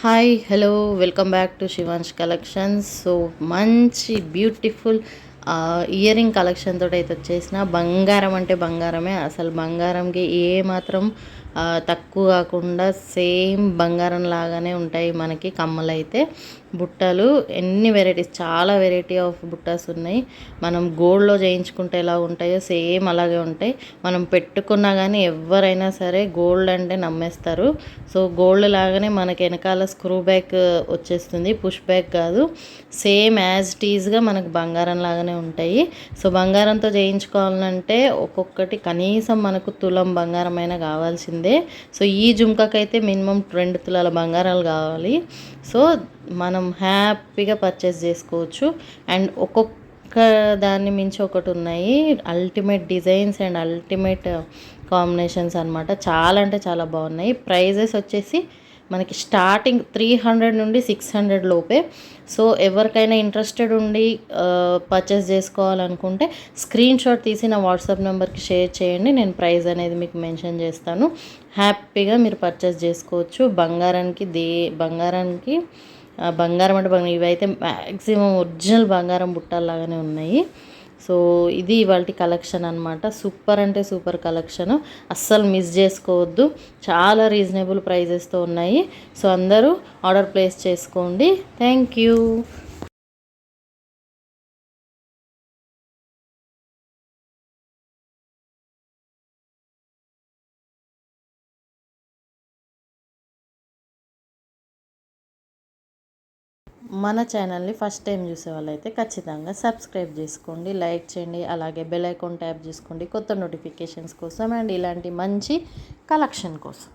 Hi hello welcome back to Shivansh collections so మంచి beautiful ear ring collection తోటి అయితే వచ్చేసిన. బంగారం అంటే బంగారమే. అసలు బంగారంకి ఏ మాత్రం తక్కువ కాకుండా సేమ్ బంగారం లాగానే ఉంటాయి మనకి కమ్మలు అయితే బుట్టలు ఎన్ని వెరైటీస్ చాలా వెరైటీ ఆఫ్ బుట్టాస్ ఉన్నాయి. మనం గోల్డ్లో చేయించుకుంటే ఎలా ఉంటాయో సేమ్ అలాగే ఉంటాయి. మనం పెట్టుకున్నా కానీ ఎవరైనా సరే గోల్డ్ అంటే నమ్మేస్తారు. సో గోల్డ్ లాగానే మనకి వెనకాల స్క్రూ బ్యాక్ వచ్చేస్తుంది. పుష్ బ్యాక్ కాదు. సేమ్ యాజ్ టీజ్గా మనకు బంగారం లాగానే ఉంటాయి. సో బంగారంతో చేయించుకోవాలంటే ఒక్కొక్కటి కనీసం మనకు తులం బంగారమైనా కావాల్సిందే. సో ఈ జుంకకైతే మినిమం రెండు తులాల బంగారాలు కావాలి. సో మనం హ్యాపీగా పర్చేస్ చేసుకోవచ్చు. అండ్ ఒక్కొక్క దాన్ని మించి ఒకటి ఉన్నాయి. Ultimate designs and ultimate combinations అన్నమాట. చాలా అంటే చాలా బాగున్నాయి. ప్రైజెస్ వచ్చేసి మనకి స్టార్టింగ్ త్రీ హండ్రెడ్ నుండి సిక్స్ హండ్రెడ్ లోపే. సో ఎవరికైనా ఇంట్రెస్టెడ్ ఉండి పర్చేస్ చేసుకోవాలనుకుంటే స్క్రీన్ షాట్ తీసి నా వాట్సాప్ నెంబర్కి షేర్ చేయండి. నేను ప్రైస్ అనేది మీకు మెన్షన్ చేస్తాను. హ్యాపీగా మీరు పర్చేస్ చేసుకోవచ్చు. బంగారానికి దే బంగారానికి బంగారం అంటే బంగారం ఇవైతే మ్యాక్సిమం ఒరిజినల్ బంగారం బుట్టాల్లాగానే ఉన్నాయి. సో ఇది ఇవాళ కలెక్షన్ అనమాట సూపర్ అంటే సూపర్ కలెక్షన్ అస్సలు మిస్ చేసుకోవద్దు. చాలా రీజనబుల్ ప్రైజెస్తో ఉన్నాయి. సో అందరూ ఆర్డర్ ప్లేస్ చేసుకోండి. థ్యాంక్ యూ మన ఛానల్ని ఫస్ట్ టైం చూసే వాళ్ళైతే ఖచ్చితంగా సబ్స్క్రైబ్ చేసుకోండి లైక్ చేయండి అలాగే బెల్ ఐకాన్ ట్యాప్ చేసుకోండి కొత్త నోటిఫికేషన్స్ కోసం అండ్ ఇలాంటి మంచి కలెక్షన్ కోసం.